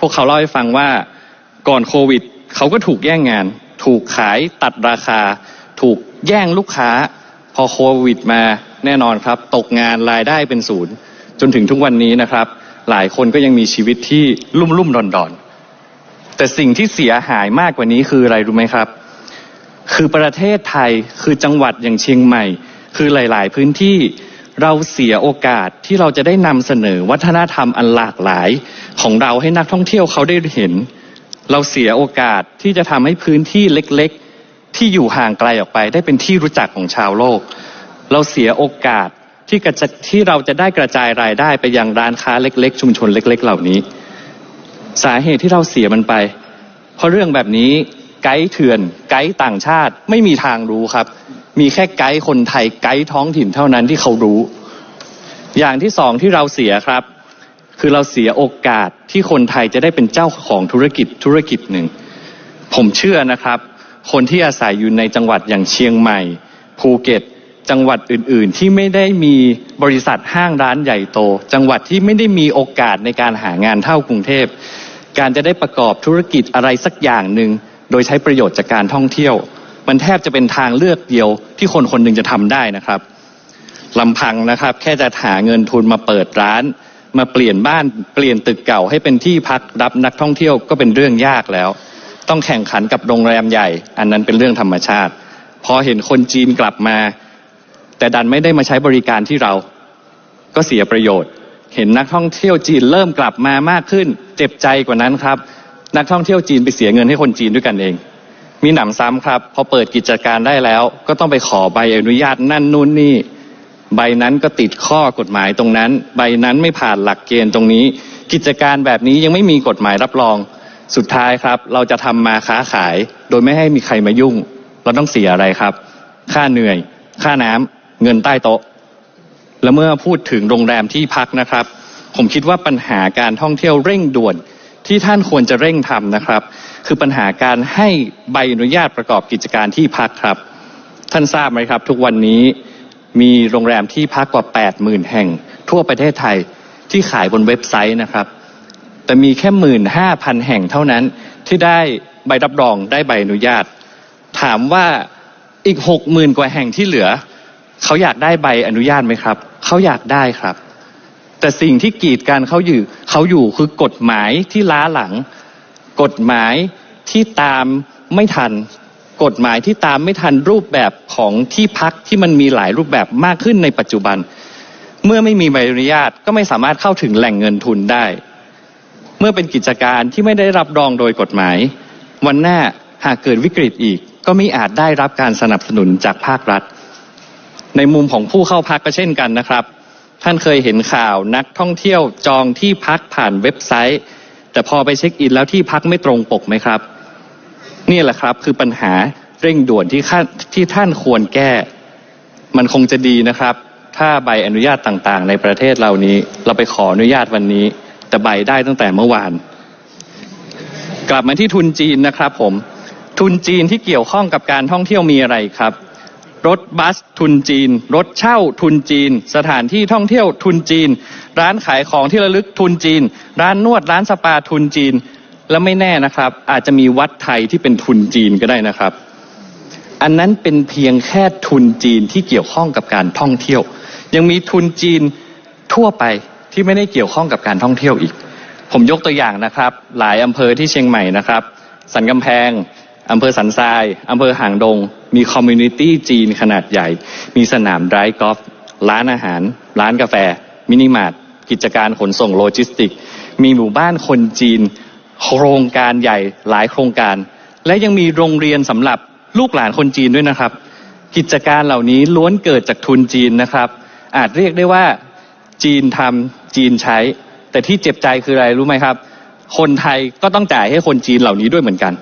พวกเขาเล่าให้ฟังว่าก่อนโควิดเขาก็ถูกแย่งงาน ถูกขายตัดราคา ถูกแย่งลูกค้า พอโควิดมาแน่นอนครับ ตกงานรายได้เป็นศูนย์ จนถึงทุกวันนี้นะครับ หลายคนก็ยังมีชีวิตที่ลุ่มลุ่มดอนดอนแต่สิ่งที่เสียหายมากกว่านี้คืออะไรรู้ไหมครับ คือประเทศไทยคือจังหวัดอย่างเชียงใหม่ คือหลาย ๆ พื้นที่เราเสียโอกาสที่เราจะได้นำเสนอวัฒนธรรมอันหลากหลาย ของเราให้นักท่องเที่ยวเขาได้เห็น เราเสียโอกาสที่จะทำให้พื้นที่เล็กๆ ที่อยู่ห่างไกลออกไป ได้เป็นที่รู้จักของชาวโลก เราเสียโอกาสที่กระจะที่เราจะได้กระจายรายได้ไปยังร้านค้าเล็ก ๆ ชุมชนเล็ก ๆ เหล่านี้ สาเหตุที่เราเสียมันไป เพราะเรื่องแบบนี้ไกด์เถื่อน ไกด์ต่างชาติไม่มีทางรู้ครับ มีแค่ไกด์คนไทยไกด์ท้องถิ่นเท่านั้นที่เขารู้ อย่างที่สองที่เราเสียครับ คือเราเสียโอกาสที่คนไทยจะได้เป็นเจ้าของธุรกิจธุรกิจหนึ่ง ผมเชื่อนะครับ คนที่อาศัยอยู่ในจังหวัดอย่างเชียงใหม่ ภูเก็ต จังหวัดอื่น ๆ ที่ไม่ได้มีบริษัทห้างร้านใหญ่โต จังหวัดที่ไม่ได้มีโอกาสในการหางานเท่ากรุงเทพ การจะได้ประกอบธุรกิจอะไรสักอย่างหนึ่งโดยใช้ประโยชน์จากการท่องเที่ยว มันแทบจะเป็นทางเลือกเดียวที่คนคนหนึ่งจะทำได้นะครับลำพังนะครับ แค่จะหาเงินทุนมาเปิดร้าน มาเปลี่ยนบ้านเปลี่ยนตึกเก่าให้เป็นที่พักรับนักท่องเที่ยวก็เป็นเรื่องยากแล้ว ต้องแข่งขันกับโรงแรมใหญ่ อันนั้นเป็นเรื่องธรรมชาติ พอเห็นคนจีนกลับมา แต่ดันไม่ได้มาใช้บริการที่เรา ก็เสียประโยชน์ เห็นนักท่องเที่ยวจีนเริ่มกลับมามากขึ้น เจ็บใจกว่านั้นครับ นักท่องเที่ยวจีนไปเสียเงินให้คนจีนด้วยกันเองมีหนำซ้ำครับ พอเปิดกิจการได้แล้ว ก็ต้องไปขอใบอนุญาตนั่นนู่นนี่ ใบนั้นก็ติดข้อกฎหมายตรงนั้น ใบนั้นไม่ผ่านหลักเกณฑ์ตรงนี้ กิจการแบบนี้ยังไม่มีกฎหมายรับรอง สุดท้ายครับ เราจะทำมาค้าขาย โดยไม่ให้มีใครมายุ่ง เราต้องเสียอะไรครับ ค่าเหนื่อย ค่าน้ำเงินใต้โต๊ะ แล้วเมื่อพูดถึงโรงแรมที่พักนะครับ ผมคิดว่าปัญหาการท่องเที่ยวเร่งด่วนที่ท่านควรจะเร่งทำนะครับ คือปัญหาการให้ใบอนุญาตประกอบกิจการที่พักครับ ท่านทราบไหมครับ ทุกวันนี้ มีโรงแรมที่พักกว่า 80,000 แห่ง ทั่วประเทศไทยที่ขายบนเว็บไซต์นะครับ แต่มีแค่หมื่นห้าพันแห่งเท่านั้นที่ได้ใบรับรองได้ใบอนุญาต ถามว่าอีกหกหมื่นกว่าแห่งที่เหลือ เขาอยากได้ใบอนุญาตไหมครับ เขาอยากได้ครับ แต่สิ่งที่กีดกันเขาอยู่เขาอยู่คือกฎหมายที่ล้าหลัง กฎหมายที่ตามไม่ทัน กฎหมายที่ตามไม่ทันรูปแบบของที่พักที่มันมีหลายรูปแบบมากขึ้นในปัจจุบัน เมื่อไม่มีใบอนุญาตก็ไม่สามารถเข้าถึงแหล่งเงินทุนได้ เมื่อเป็นกิจการที่ไม่ได้รับรองโดยกฎหมาย วันหน้าหากเกิดวิกฤตอีก ก็ไม่อาจได้รับการสนับสนุนจากภาครัฐ ในมุมของผู้เข้าพักก็เช่นกันนะครับ ท่านเคยเห็นข่าวนักท่องเที่ยวจองที่พักผ่านเว็บไซต์ แต่พอไปเช็คอินแล้วที่พักไม่ตรงปกไหมครับ นี่แหละครับคือปัญหาเร่งด่วนที่ท่านที่ท่านควรแก้ มันคงจะดีนะครับ ถ้าใบอนุญาตต่างๆ ในประเทศเหล่านี้ เราไปขออนุญาตวันนี้ แต่ใบได้ตั้งแต่เมื่อวาน กลับมาที่ทุนจีนนะครับผม ทุนจีนที่เกี่ยวข้องกับการท่องเที่ยวมีอะไรครับ รถบัสทุนจีน รถเช่าทุนจีน สถานที่ท่องเที่ยวทุนจีน ร้านขายของที่ระลึกทุนจีน ร้านนวดร้านสปาทุนจีน และไม่แน่นะครับ อาจจะมีวัดไทยที่เป็นทุนจีนก็ได้นะครับ อันนั้นเป็นเพียงแค่ทุนจีนที่เกี่ยวข้องกับการท่องเที่ยว ยังมีทุนจีนทั่วไปที่ไม่ได้เกี่ยวข้องกับการท่องเที่ยวอีก ผมยกตัวอย่างนะครับ หลายอำเภอที่เชียงใหม่นะครับ สันกำแพงอำเภอสันทรายอำเภอหางดง มีคอมมูนิตี้จีนขนาดใหญ่ มีสนามไดร์กอล์ฟร้านอาหาร ร้านกาแฟ มินิมาร์ทกิจการขนส่งโลจิสติก มีหมู่บ้านคนจีน โครงการใหญ่หลายโครงการ และยังมีโรงเรียนสำหรับลูกหลานคนจีนด้วยนะครับ กิจการเหล่านี้ล้วนเกิดจากทุนจีนนะครับ อาจเรียกได้ว่าจีนทำจีนใช้ แต่ที่เจ็บใจคืออะไรรู้ไหมครับ คนไทยก็ต้องจ่ายให้คนจีนเหล่านี้ด้วยเหมือนกัน